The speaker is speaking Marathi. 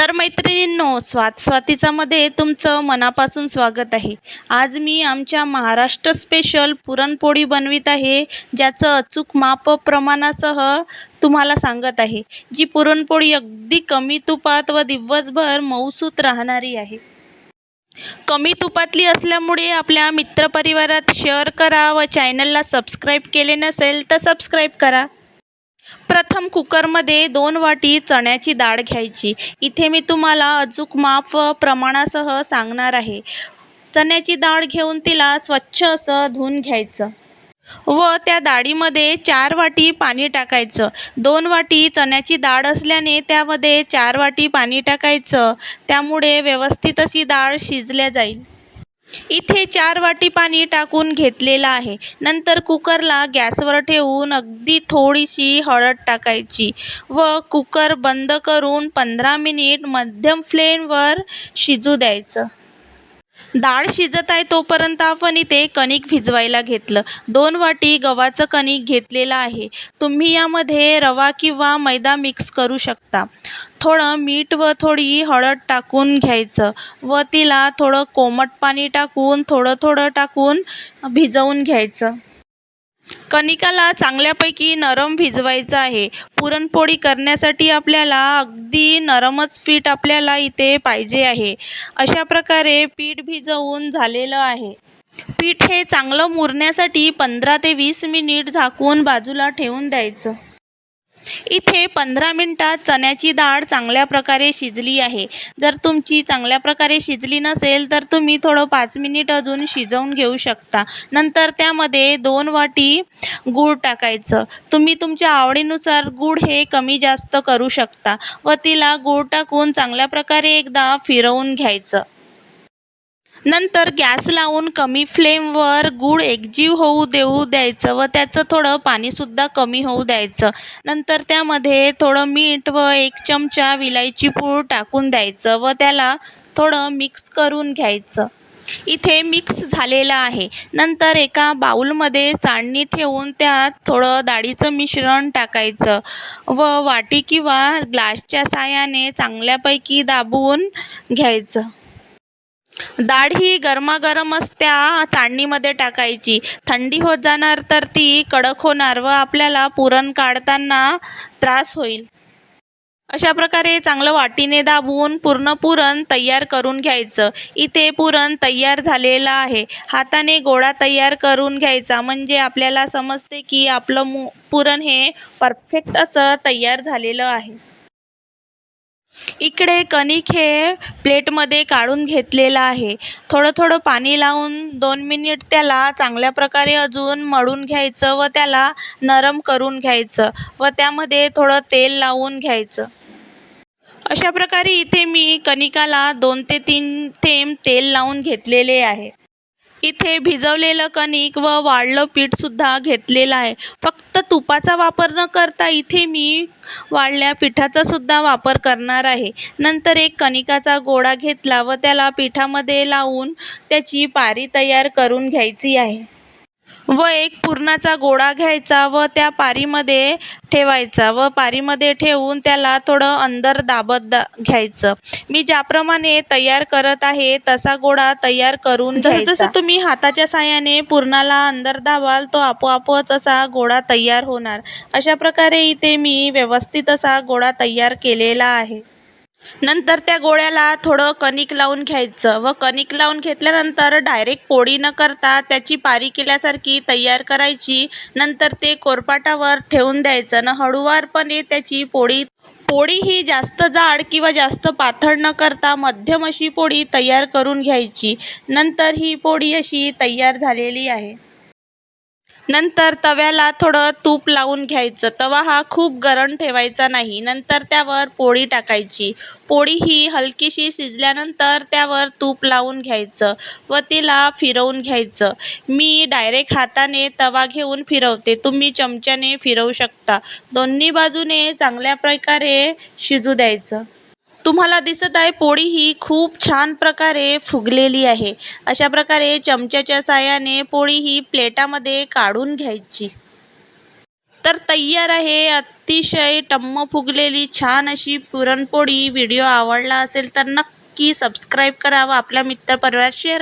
तर मैत्रिणींनो स्वात स्वातीचामध्ये तुमचं मनापासून स्वागत आहे. आज मी आमच्या महाराष्ट्र स्पेशल पुरणपोळी बनवित आहे ज्याचं अचूक माप प्रमाणासह तुम्हाला सांगत आहे. जी पुरणपोळी अगदी कमी तुपात व दिवसभर मऊसूत राहणारी आहे. कमी तुपातली असल्यामुळे आपल्या मित्रपरिवारात शेअर करा व चॅनलला सबस्क्राईब केले नसेल तर सबस्क्राईब करा. प्रथम कुकरमध्ये दोन वाटी चण्याची डाळ घ्यायची. इथे मी तुम्हाला अचूक माप प्रमाणासह सांगणार आहे. चण्याची डाळ घेऊन तिला स्वच्छ असं धुवून घ्यायचं व त्या डाळीमध्ये चार वाटी पाणी टाकायचं. दोन वाटी चण्याची डाळ असल्याने त्यामध्ये चार वाटी पाणी टाकायचं. त्यामुळे व्यवस्थित अशी डाळ शिजल्या जाईल. इथे चार वाटी पाणी टाकून घेतलेलं आहे. नंतर कुकरला गॅसवर ठेवून अगदी थोडीशी हळद टाकायची व कुकर बंद करून पंधरा मिनिट मध्यम फ्लेमवर शिजू द्यायचं. डाळ शिजत आहे तोपर्यंत आपण इथे कणिक भिजवायला घेतलं. दोन वाटी गव्हाचं कणिक घेतलेलं आहे. तुम्ही यामध्ये रवा किंवा मैदा मिक्स करू शकता. थोडं मीठ व थोडी हळद टाकून घ्यायचं व तिला थोडं कोमट पाणी टाकून थोडं थोडं टाकून भिजवून घ्यायचं. कणिकाला चांगल्यापैकी नरम भिजवायचं आहे. पुरणपोळी करण्यासाठी आपल्याला अगदी नरमच पीठ आपल्याला इथे पाहिजे आहे. अशा प्रकारे पीठ भिजवून झालेलं आहे. पीठ हे चांगलं मुरण्यासाठी पंधरा ते वीस मिनिट झाकून बाजूला ठेवून द्यायचं. इथे पंधरा मिनटात चण्याची डाळ चांगल्या प्रकारे शिजली आहे. जर तुमची चांगल्या प्रकारे शिजली नसेल तर तुम्ही थोडं पाच मिनिट अजून शिजवून घेऊ शकता. नंतर त्यामध्ये दोन वाटी गूळ टाकायचं. तुम्ही तुमच्या आवडीनुसार गूळ हे कमी जास्त करू शकता व तिला गूळ टाकून चांगल्या प्रकारे एकदा फिरवून घ्यायचं. नंतर गॅस लावून कमी फ्लेमवर गूळ एकजीव होऊ देऊ द्यायचं व त्याचं थोडं पाणीसुद्धा कमी होऊ द्यायचं. नंतर त्यामध्ये थोडं मीठ व एक चमचा विलायची पूड टाकून द्यायचं व त्याला थोडं मिक्स करून घ्यायचं. इथे मिक्स झालेलं आहे. नंतर एका बाऊलमध्ये चाळणी ठेवून त्यात थोडं डाळीचं मिश्रण टाकायचं व वाटी किंवा ग्लासच्या साहाय्याने चांगल्यापैकी दाबून घ्यायचं. डाळ ही गरमागरमच त्या चाळणीमध्ये टाकायची. थंडी होत जाणार तर ती कडक होणार व आपल्याला पुरण काढताना त्रास होईल. अशा प्रकारे चांगलं वाटीने दाबून पूर्ण पुरण तयार करून घ्यायचं. इथे पुरण तयार झालेलं आहे. हाताने गोळा तयार करून घ्यायचा. म्हणजे आपल्याला समजते की आपलं मु पुरण हे परफेक्ट असं तयार झालेलं आहे. इकडे कणिक हे प्लेटमध्ये काढून घेतलेलं आहे. थोडं थोडं पाणी लावून दोन मिनिट त्याला चांगल्या प्रकारे अजून मळून घ्यायचं व त्याला नरम करून घ्यायचं व त्यामध्ये थोडं तेल लावून घ्यायचं. अशा प्रकारे इथे मी कणिकाला दोन ते तीन थेंब तेल लावून घेतलेले आहे. इथे भिजवलेलं कणिक व वाळलं पीठसुद्धा घेतलेलं आहे. फक्त तुपाचा वापर न करता इथे मी वाळल्या पिठाचा सुद्धा वापर करणार आहे. नंतर एक कणिकाचा गोळा घेतला व त्याला पिठामध्ये लावून त्याची पारी तयार करून घ्यायची आहे. व एक पुरणाचा गोळा घ्यायचा व त्या पारीमध्ये ठेवायचा व पारीमध्ये ठेवून त्याला थोडं अंदर दाबत दा घ्यायचं. मी ज्याप्रमाणे तयार करत आहे तसा गोळा तयार करून घ्यायचा. जसं तुम्ही हाताच्या साहाय्याने पुरणाला अंदर दाबाल तो आपोआपच असा गोळा तयार होणार. अशा प्रकारे इथे मी व्यवस्थित असा गोळा तयार केलेला आहे. नंतर त्या गोळ्याला थोडं कणिक लावून घ्यायचं व कणिक लावून घेतल्यानंतर डायरेक्ट पोळी न करता त्याची पारी केल्यासारखी तयार करायची. नंतर ते कोरपाटावर ठेवून द्यायचं न हळूवारपणे त्याची पोळी पोळी ही जास्त जाड किंवा जास्त पातळ न करता मध्यम अशी पोळी तयार करून घ्यायची. नंतर ही पोळी अशी तयार झालेली आहे. नंतर तव्याला थोडं तूप लावून घ्यायचं. तवा हा खूप गरम ठेवायचा नाही. नंतर त्यावर पोळी टाकायची. पोळी ही हलकीशी शिजल्यानंतर त्यावर तूप लावून घ्यायचं व तिला फिरवून घ्यायचं. मी डायरेक्ट हाताने तवा घेऊन फिरवते. तुम्ही चमच्याने फिरवू शकता. दोन्ही बाजूने चांगल्या प्रकारे शिजू द्यायचं. तुम्हाला दिसत आहे पोळी ही खूप छान प्रकारे फुगलेली आहे. अशा प्रकारे चमच्याच्या साहाय्याने पोळी ही प्लेटामध्ये काढून घ्यायची. तर तयार आहे अतिशय टम्म फुगलेली छान अशी पुरणपोळी. व्हिडिओ आवडला असेल तर नक्की सबस्क्राईब करा व आपल्या मित्रपरिवारात शेअर